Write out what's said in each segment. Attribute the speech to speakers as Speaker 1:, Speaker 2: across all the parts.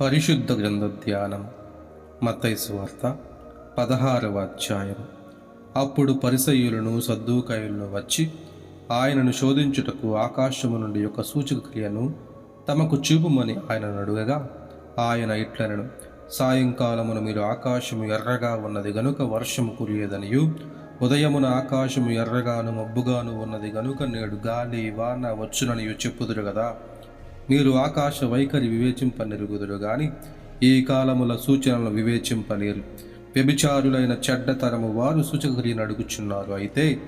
Speaker 1: పరిశుద్ధ గ్రంథ ధ్యానం వార్త పదహారవ అధ్యాయం. అప్పుడు పరిసయులను సద్దుకాయులను వచ్చి ఆయనను శోధించుటకు ఆకాశము నుండి ఒక సూచక క్రియను తమకు చూపుమని ఆయనను అడుగగా ఆయన ఇట్లనను సాయంకాలమున మీరు ఆకాశము ఎర్రగా ఉన్నది గనుక వర్షము కురియేదనియు ఉదయమున ఆకాశము ఎర్రగాను మబ్బుగాను ఉన్నది గనుక నేడు గాలి వాన వచ్చుననియు చెప్పుదురు కదా. మీరు ఆకాశ వైఖరి వివేచింపనెరుగుదురు గాని ఈ కాలముల సూచనలను వివేచింపనేరు. వ్యభిచారులైన చెడ్డతరము వారు సూచక్రియను అడుగుచున్నారు. అయితే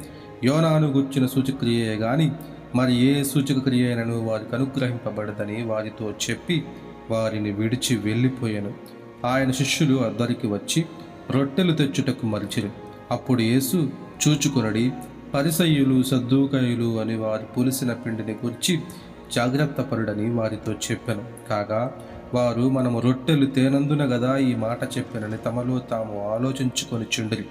Speaker 1: యోనాను గుర్చిన సూచక్రియే గాని మరి ఏ సూచకక్రియ అయినను వారికి అనుగ్రహింపబడదని వారితో చెప్పి వారిని విడిచి వెళ్ళిపోయాను. ఆయన శిష్యులు అద్దరికి వచ్చి రొట్టెలు తెచ్చుటకు మరిచిరు. అప్పుడు యేసు చూచుకొనడి పరిసయ్యులు సద్దూకాయులు అని వారి పులిసిన పిండిని గుర్చి జాగ్రత్త పరుడని వారితో చెప్పాను. కాగా వారు మనము రొట్టెలు తేనందున గదా ఈ మాట చెప్పానని తమలో తాము ఆలోచించుకొని చుండిరి.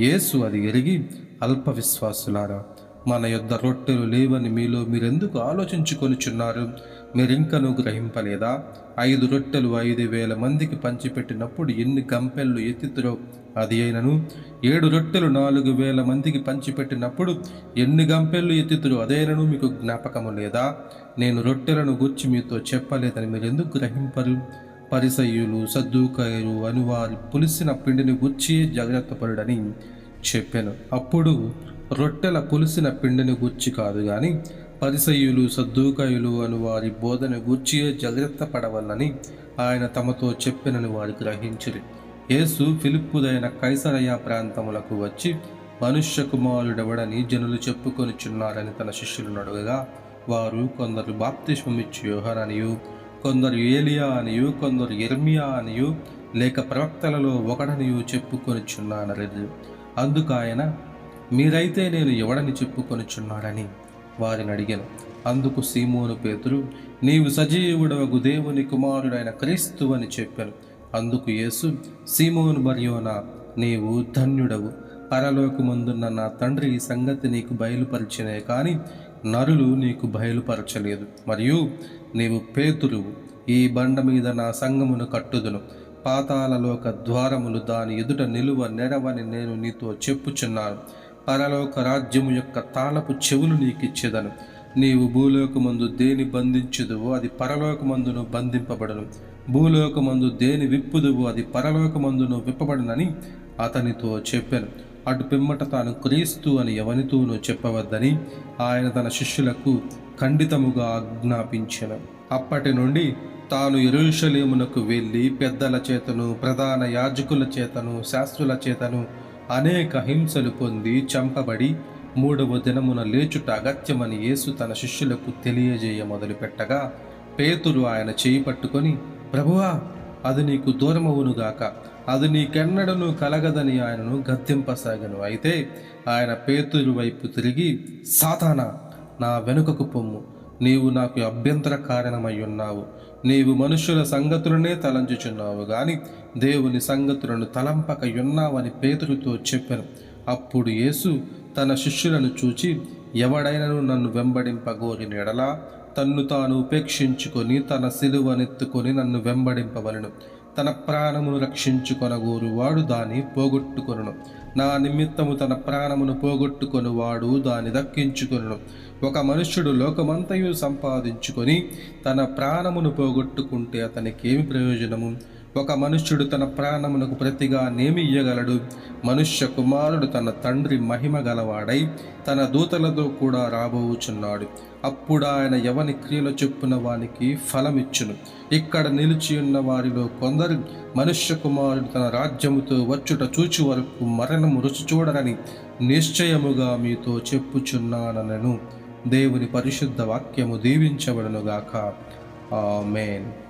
Speaker 1: యేసు అది ఎరిగి అల్ప విశ్వాసులారా మన యొద్ద రొట్టెలు లేవని మీలో మీరెందుకు ఆలోచించుకొనిచున్నారు? మీరింకను గ్రహింపలేదా? ఐదు రొట్టెలు ఐదు వేల మందికి పంచిపెట్టినప్పుడు ఎన్ని గంపెళ్ళు ఎత్తితురో అది అయినను. ఏడు రొట్టెలు నాలుగు వేల మందికి పంచిపెట్టినప్పుడు ఎన్ని గంపెళ్ళు ఎత్తితురో అదేనను మీకు జ్ఞాపకము లేదా? నేను రొట్టెలను గుర్చి మీతో చెప్పలేదని మీరెందుకు గ్రహింపరు? పరిసయ్యులు సద్దుకాయలు అని వారు పులిసిన పిండిని గుర్చి జాగ్రత్త పరుడని చెప్పాను. అప్పుడు రొట్టెల పులిసిన పిండిని గూర్చి కాదు గాని పరిసయులు సద్దూకాయులు అను వారి బోధన గూర్చి జాగ్రత్త పడవల్లని ఆయన తమతో చెప్పినని వారు గ్రహించిరి. యేసు ఫిలిప్పుదైన కైసరయ ప్రాంతములకు వచ్చి మనుష్య కుమారుడెవడని జనులు చెప్పుకొనిచున్నారని తన శిష్యులను అడుగగా వారు కొందరు బాప్తిష్మమిచ్చు యోహననియు కొందరు ఏలియా అనియు కొందరు ఎర్మియా అనియు లేక ప్రవక్తలలో ఒకడనియు చెప్పుకొనిచున్నానలేదు అందుకు ఆయన మీరైతే నేను ఎవడని చెప్పుకొనిచున్నాడని వారిని అడిగాను. అందుకు సీమోను పేతురు నీవు సజీవుడవగు దేవుని కుమారుడైన క్రీస్తు అని చెప్పాను. అందుకు యేసు సీమోను బర్యోనా నీవు ధన్యుడవు. పరలోకమందున్న నా తండ్రి ఈ సంగతి నీకు బయలుపరిచినే కానీ నరులు నీకు బయలుపరచలేదు. మరియు నీవు పేతురువు. ఈ బండ మీద నా సంగమును కట్టుదును. పాతాలలోక ద్వారములు దాని ఎదుట నిలువ నెరవని నేను నీతో చెప్పుచున్నాను. పరలోక రాజ్యము యొక్క తాళపు చెవులు నీకిచ్చేదను. నీవు భూలోకమందు దేని బంధించుదువో అది పరలోకమందును బంధింపబడను. భూలోకమందు దేని విప్పుదువో అది పరలోకమందును విప్పబడనని అతనితో చెప్పాను. అటు పిమ్మట తాను క్రీస్తు అని ఎవనితోనూ చెప్పవద్దని ఆయన తన శిష్యులకు ఖండితముగా ఆజ్ఞాపించను. అప్పటి నుండి తాను ఎరుషలేమునకు వెళ్ళి పెద్దల చేతను ప్రధాన యాజకుల చేతను శాస్త్రుల చేతను అనేక హింసలు పొంది చంపబడి మూడవ దినమున లేచుట అగత్యమని యేసు తన శిష్యులకు తెలియజేయ మొదలుపెట్టగా పేతురు ఆయన చేయి పట్టుకొని ప్రభువా అది నీకు దూరమవునుగాక అది నీకెన్నడను కలగదని ఆయనను గద్దెంపసాగను. అయితే ఆయన పేతురు వైపు తిరిగి సాతానా నా వెనుకకు పొమ్ము. నీవు నాకు అభ్యంతర కారణమై ఉన్నావు. నీవు మనుషుల సంగతులనే తలంచుచున్నావు గాని దేవుని సంగతులను తలంపక ఉన్నావని పేతురుతో చెప్పాను. అప్పుడు యేసు తన శిష్యులను చూచి ఎవడైనను నన్ను వెంబడింపగోరిన ఎడలా తన్ను తాను ఉపేక్షించుకొని తన సిలువనెత్తుకొని నన్ను వెంబడింపవలను. తన ప్రాణమును రక్షించుకొనగోరు వాడు దాన్ని పోగొట్టుకొనను. నా నిమిత్తము తన ప్రాణమును పోగొట్టుకొని వాడు దాన్ని దక్కించుకొనను. ఒక మనుష్యుడు లోకమంతయు సంపాదించుకొని తన ప్రాణమును పోగొట్టుకుంటే అతనికి ఏమి ప్రయోజనము? ఒక మనుష్యుడు తన ప్రాణమునకు ప్రతిగా నేమి ఇయ్యగలడు మనుష్య కుమారుడు తన తండ్రి మహిమ గలవాడై తన దూతలతో కూడా రాబోచున్నాడు. అప్పుడు ఆయన ఎవని క్రియల చొప్పున వానికి ఫలమిచ్చును. ఇక్కడ నిలిచి ఉన్న వారిలో కొందరు మనుష్య కుమారుడు తన రాజ్యముతో వచ్చుట చూచి వరకు మరణము రుచి చూడరని నిశ్చయముగా మీతో చెప్పుచున్నానను దేవుని పరిశుద్ధ వాక్యము దీవించబడునుగాక. ఆమెన్.